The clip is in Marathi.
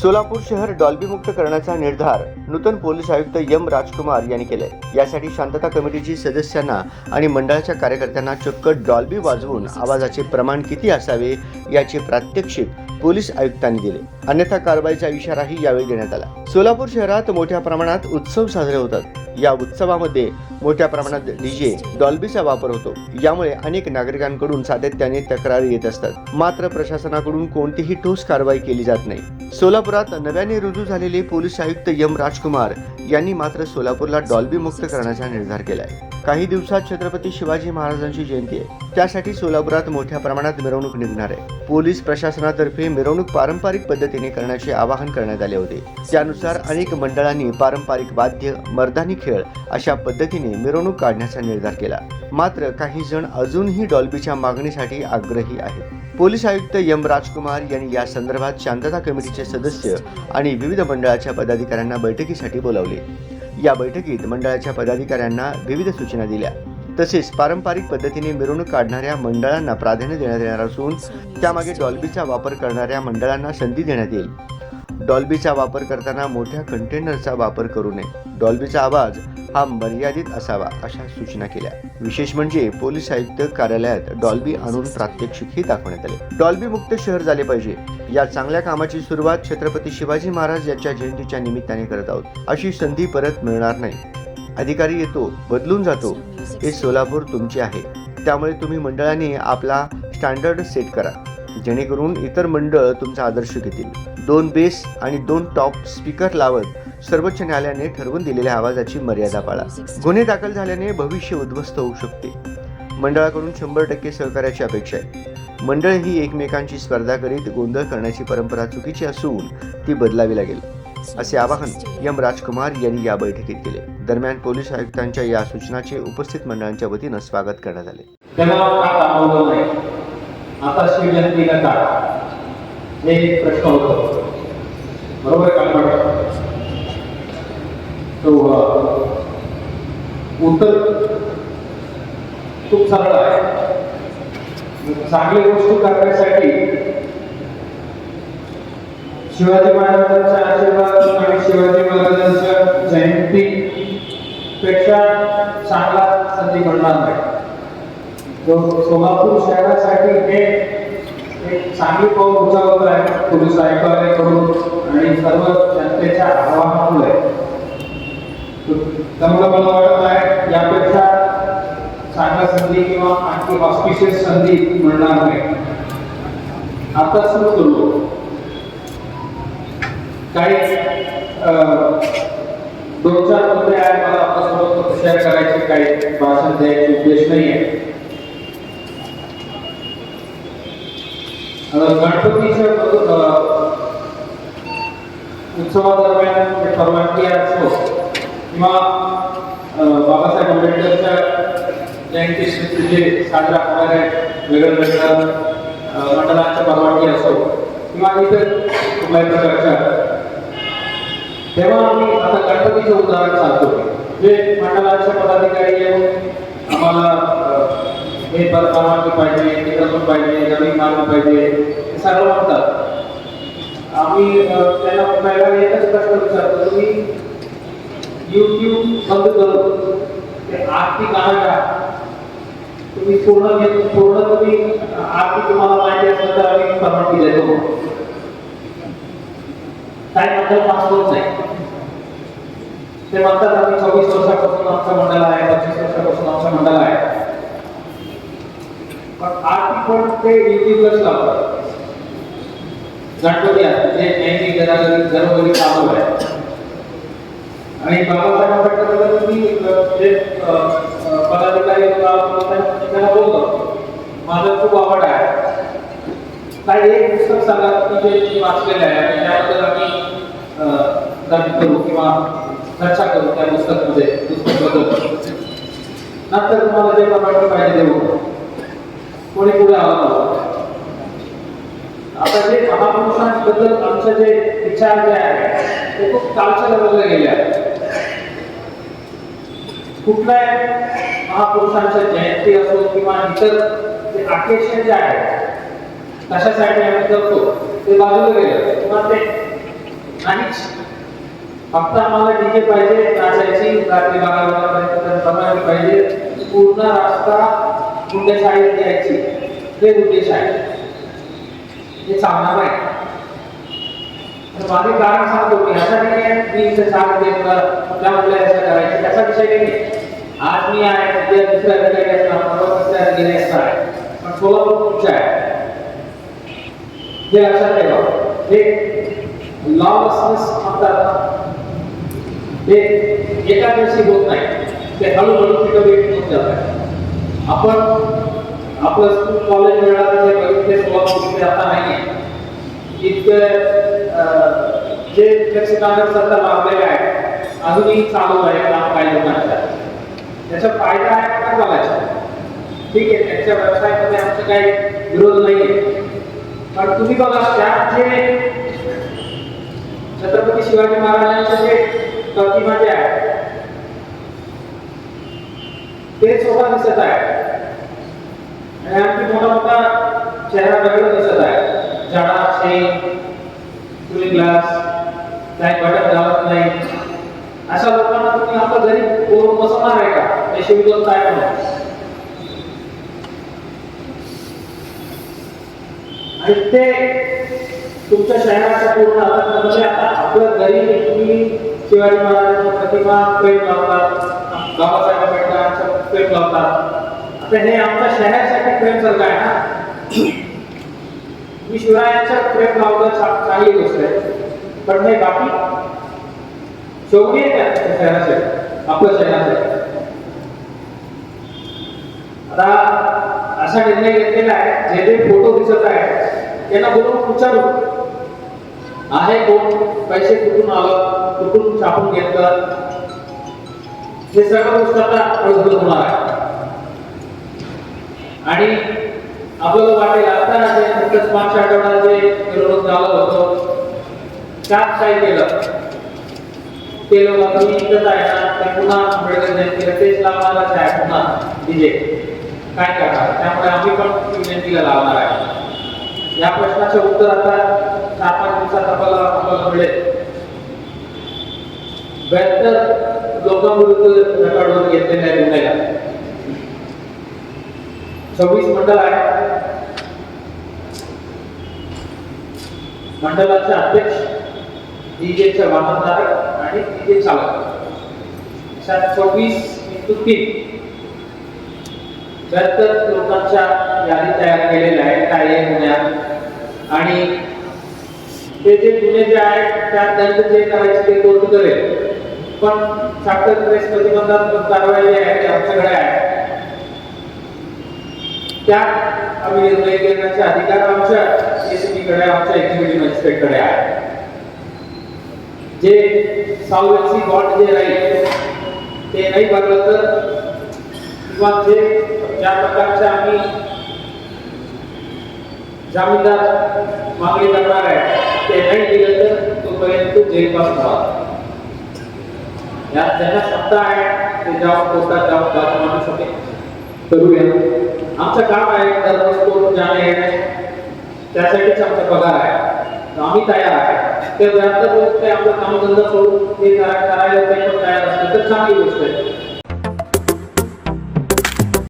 सोलापूर शहर डॉल्बी मुक्त करण्याचा निर्धार नूतन पोलीस आयुक्त यम राजकुमार यांनी केलाय. यासाठी शांतता कमिटीची सदस्यांना आणि मंडळाच्या कार्यकर्त्यांना चक्क डॉल्बी वाजवून आवाजाचे प्रमाण किती असावे याचे प्रात्यक्षिक पोलीस आयुक्तांनी दिले. अन्यथा कारवाईचा इशाराही यावेळी देण्यात आला. सोलापूर शहरात मोठ्या प्रमाणात उत्सव साजरे होतात. या उत्सवामध्ये मोठ्या प्रमाणात डीजे डॉल्बीचा वापर होतो. यामुळे अनेक नागरिकांकडून सातत्याने तक्रारी येत असतात. मात्र प्रशासनाकडून कोणतीही ठोस कारवाई केली जात नाही. सोलापुरात नव्याने रुजू झालेले पोलीस आयुक्त यम राजकुमार यांनी मात्र सोलापूरला डॉल्बी मुक्त करण्याचा निर्धार केलाय. काही दिवसात छत्रपती शिवाजी महाराजांची जयंती आहे. त्यासाठी सोलापुरात मोठ्या प्रमाणात मिरवणूक निघणार आहे. पोलीस प्रशासनातर्फे मिरवणूक पारंपरिक पद्धतीने करण्याचे आवाहन करण्यात आले होते. त्यानुसार अनेक मंडळांनी पारंपरिक वाद्य मर्दानी खेळ अशा पद्धतीने मिरवणूक काढण्याचा निर्धार केला. मात्र काही जण अजूनही डॉल्बीच्या मागणीसाठी आग्रही आहेत. पोलीस आयुक्त एम राजकुमार यांनी या संदर्भात शांतता कमिटीचे सदस्य आणि विविध मंडळाच्या पदाधिकाऱ्यांना बैठकीसाठी बोलावले. या बैठकीत मंडळाच्या पदाधिकाऱ्यांना विविध सूचना दिल्या. तसेच पारंपरिक पद्धतीने मिरवणूक काढणाऱ्या मंडळांना प्राधान्य देण्यात येणार असून त्यामागे डॉल्बीचा वापर करणाऱ्या मंडळांना संधी देण्यात येईल. डॉल्बीचा वापर करताना मोठ्या कंटेनरचा वापर करू नये. डॉल्बीचा आवाज हा मर्यादित असावा अशा सूचना केल्या. विशेष म्हणजे पोलीस आयुक्त कार्यालयात डॉल्बी आणून प्रात्यक्षिकही दाखवण्यात आले. डॉल्बी मुक्त शहर झाले पाहिजे. या चांगल्या कामाची सुरुवात छत्रपती शिवाजी महाराज यांच्या जयंतीच्या निमित्ताने करत आहोत. अशी संधी परत मिळणार नाही. अधिकारी येतो बदलून जातो. हे सोलापूर तुमचे आहे. त्यामुळे तुम्ही मंडळाने आपला स्टँडर्ड सेट करा. जेणेकरून इतर मंडळ तुमचा आदर्श घेतील. दोन बेस आणि दोन टॉप स्पीकर लावत सर्वोच्च न्यायालयाने ठरवून दिलेल्या आवाजाची मर्यादा पाळा. गुन्हे दाखल झाल्याने भविष्य उद्ध्वस्त होऊ शकते. मंडळाकडून शंभर टक्के सहकार्याची अपेक्षा आहे. मंडळ ही एकमेकांची स्पर्धा करीत गोंधळ करण्याची परंपरा चुकीची असून ती बदलावी लागेल. असे आवाहन एम. राजकुमार यांनी या बैठकीत केले. दरम्यान पोलीस आयुक्तांच्या या सूचनाचे उपस्थित मंडळांच्या वतीनं स्वागत करण्यात आले. आता शिवजयंतीला का हे एक प्रश्न होतो. बरोबर आहे का तो उत्तर खूप सरळ आहे. चांगली गोष्टी करण्यासाठी शिवाजी महाराजांचा आशीर्वाद आणि शिवाजी महाराजांच्या जयंती पेक्षा चांगला संधी घडणार नाही. तो सोलापूर शहरासाठी हे एक चांगली पाऊल उचलत आहे. पोलीस आयुक्तालयाकडून आणि सर्व जनतेच्या आवाहनामुळे त्यामुळे मला वाटत आहे यापेक्षा चांगल्या संधी किंवा आणखी ऑस्पिशियस संधी मिळणार नाही. आता सुरू करू. काही अं, दोन चार मुद्दे आहेत मला आपल्यासोबत शेअर करायचे काही भाषण द्यायचे उद्देश नाही आहे. गणपतीच्या उत्सवादरम्यान परवानगी असो किंवा बाबासाहेब आंबेडकरच्या जयंती जे साजरा होणारे वेगळ्या मंडळांच्या परवानगी असो किंवा इतर कुठल्याही प्रकारच्या. तेव्हा आम्ही आता गणपतीचं उदाहरण सांगतो. जे मंडळाच्या पदाधिकारी येऊन आम्हाला अं, हे परवानगी पाहिजे तिकडं पण पाहिजे नवीन मार्ग पाहिजे हे सर्व म्हणतात. आम्ही त्यांना पहिला एकच प्रश्न विचारतो. तुम्ही युट्यूब बंद करून ते आरती गाणं का तुम्ही पूर्ण घेत पूर्ण तुम्ही आरती तुम्हाला माहिती असेल तर आम्ही परवानगी देतो. काय मंडळ पासपोर्ट नाही. ते म्हणतात आम्ही चोवीस वर्षापासून आमचं मंडळ आहे पंचवीस वर्षापासून आमचं मंडळ आहे. पण आरती पण ते युट्यूबलाच लावतात. गणपती आहे जे नेहमी घराघरी घरोघरी चालू आहे आणि बाबासाहेब आंबेडकर तुम्ही जे पदाधिकारी त्यांना बोलतो. माझं खूप आवड आहे. काही एक पुस्तक सांगा की जे मी वाचलेलं आहे. आणि त्याबद्दल आम्ही अ, करू किंवा चर्चा करू त्या पुस्तकमध्ये पुस्तकबद्दल. नंतर तुम्हाला जे परवानगी पाहिजे देऊ कोणी पुढे आला आता जे महापुरुषांबद्दल आमचे जे विचार जे आहे ते खूप कालच्या लेवलला गेले आहेत कुठल्याही महापुरुषांच्या जयंती असो किंवा इतर जे आकेशन जे आहे कशासाठी आम्ही करतो ते बाजूला गेलं. किंवा ते नाहीच. फक्त आम्हाला डीजे पाहिजे नाचायची रात्री बारा वाजेपर्यंत बनवायला पाहिजे. पूर्ण रास्ता मुंडे शाळेत द्यायची. हे उद्देश आहे हे चालणार नाही. तर कारण सांगतो की असा नाही आहे? मी इथे साथ घेतलं कुठल्या म्हटलं असं करायचं त्याचा विषय नाही आज मी आहे उद्या दुसऱ्या ठिकाणी असणार परवा दुसऱ्या ठिकाणी असणार आहे. पण सोलापूर तुमचं आहे. हे लक्षात ठेवा. हे लॉलसनेस म्हणतात हे एका दिवशी होत नाही. ते हळूहळू पिकअप होत जात आहे. आपण आपलं स्कूल कॉलेज मिळालं ते बघितले सोलापूर इथे आता नाही आहे इतकं अं, जे लक्षकांवर सत्ता लावलेले आहे अजूनही चालू आहे काम काही लोकांच्या त्याचा फायदा आहे का बघायचा ठीक आहे त्यांच्या व्यवसायामध्ये आमचा काही विरोध नाही आहे पण तुम्ही बघा त्यात जे छत्रपती शिवाजी महाराजांचे जे प्रतिमा जे आहे ते स्वतः दिसत आहे आणि आणखी मोठा मोठा चेहरा वेगळा दिसत आहे झाडा असते क्लिन ग्लास काही बटन घालत नाही. अशा लोकांना तुम्ही आपल्या घरी बोलून बसवणार आहे का ते शिवदोन काय म्हणून आणि ते तुमच्या शहराच्या पूर्ण म्हणजे आता आपल्या घरी तुम्ही शिवाजी महाराजांची प्रतिमा प्रेम लावतात बाबासाहेब आंबेडकरांचं प्रेम लावतात आता हे आमच्या शहरासाठी प्रेम सारखं आहे ना? मी शिवरायांचं प्रेम लावलं चांगली गोष्ट आहे. पण हे बाकी शोभनीय आहे का त्या शहराचे आपल्या शहराचे आता असा निर्णय घेतलेला आहे जे जे फोटो दिसत आहे त्यांना बोलून विचारू. आहे कोण? पैसे कुठून आलं? कुठून छापून घेतलं? हे सगळं गोष्ट आता होणार आहे. आणि आपल्याला वाटेल आता नुकतंच मागच्या आठवड्यात जे मिरवणूक झालं होतं त्यात काय केलं? ते लोक तुम्ही इथंच आहे ना ते पुन्हा आंबेडकर जयंतीला तेच लावणारच आहे पुन्हा डीजे काय करणार? त्यामुळे आम्ही पण जयंतीला लावणार आहे. या प्रश्नाचे उत्तर आता चार पाच दिवसात आपल्याला आपल्याला मिळेल. बेहतर लोकांविरुद्ध रेकॉर्डवर घेतलेल्या गुन्ह्याला सव्वीस मंडळ आहे. मंडळाचे अध्यक्ष डीजेचे वाहनधारक आणि डीजे चालक. अशा चोवीस इंटू तीन. बहात्तर लोकांच्या यादी तयार केलेल्या आहेत काय गुन्ह्यात आणि ते जे गुन्हे जे आहेत त्या दंड जे करायचे ते कोर्ट करेल. पण साखर प्रेस प्रतिबंधात्मक कारवाई जी आहे ती आमच्याकडे आहे. त्या आम्ही निर्णय घेण्याचे अधिकार आमच्या एसीपी कडे आमच्या एक्झिक्युटिव्ह मॅजिस्ट्रेटकडे आहे. जे सॉल्वेन्सी बॉन्ड जे राहील ते नाही भरलं तर किंवा जे ज्या प्रकारचे आम्ही जामीनदार मागणी करणार आहे ते नाही दिलं तर तोपर्यंत जेलपास व्हावा यात ज्यांना सत्ता आहे ते जाऊन कोर्टात जाऊन बाजू माणूस करूया. आमचं काम आहे दररोज कोर्ट जाणे येणे त्यासाठीच आमचा पगार आहे. आम्ही तयार आहे. ते व्यापार लोक आपलं कामधंदा सोडून ते करायला पण तयार असतील तर चांगली गोष्ट आहे.